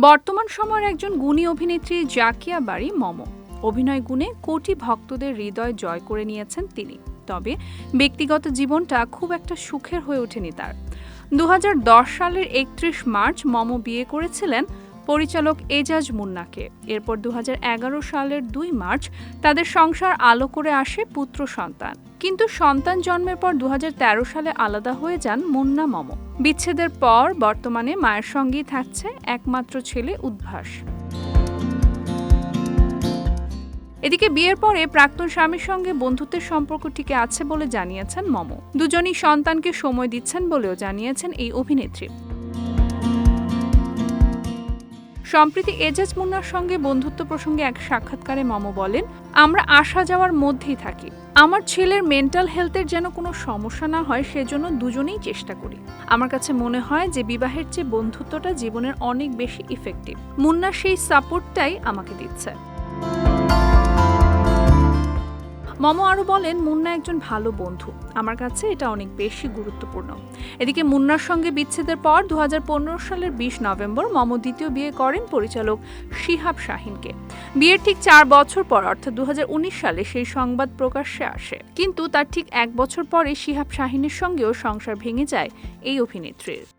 বর্তমান সময়ের একজন গুণী অভিনেত্রী জাকিয়া বাড়ি মম। অভিনয় গুণে কোটি ভক্তদের হৃদয় জয় করে নিয়েছেন তিনি। তবে ব্যক্তিগত জীবনটা খুব একটা সুখের হয়ে ওঠেনি তার। দু হাজার দশ সালের একত্রিশ মার্চ মম বিয়ে করেছিলেন পরিচালক এজাজ মুন্নাকে। এরপর দু হাজার এগারো সালের দুই মার্চ তাদের সংসার আলো করে আসে পুত্র সন্তান। কিন্তু সন্তান জন্মের পর দু হাজার তেরো সালে আলাদা হয়ে যান মুন্না মম। বিচ্ছেদের পর বর্তমানে মায়ের সঙ্গেই থাকছে একমাত্র ছেলে উদ্ভাস। এদিকে বিয়ের পরে প্রাক্তন স্বামীর সঙ্গে বন্ধুত্বের সম্পর্ক টিকে আছে বলে জানিয়েছেন মম। দুজনই সন্তানকে সময় দিচ্ছেন বলেও জানিয়েছেন এই অভিনেত্রী। সম্প্রতি এজাজ মুন্নার সঙ্গে বন্ধুত্ব প্রসঙ্গে এক সাক্ষাৎকারে মম বলেন, আমরা আসা যাওয়ার মধ্যেই থাকি। আমার ছেলের মেন্টাল হেলথের যেন কোনো সমস্যা না হয়, সেজন্য দুজনেই চেষ্টা করি। আমার কাছে মনে হয় যে বিবাহের চেয়ে বন্ধুত্বটা জীবনের অনেক বেশি ইফেক্টিভ মুন্না সেই সাপোর্টটাই আমাকে দিচ্ছে। মম আরও বলেন, মুন্না একজন ভালো বন্ধু। আমার কাছে এটা অনেক বেশি গুরুত্বপূর্ণ। এদিকে মুন্নার সঙ্গে বিচ্ছেদের পর দু হাজার পনেরো সালের বিশ নভেম্বর মম দ্বিতীয় বিয়ে করেন পরিচালক শিহাব শাহিনকে। বিয়ের ঠিক চার বছর পর, অর্থাৎ দু হাজার উনিশ সালে সেই সংবাদ প্রকাশ্যে আসে। কিন্তু তার ঠিক এক বছর পরে শিহাব শাহিনের সঙ্গেও সংসার ভেঙে যায় এই অভিনেত্রীর।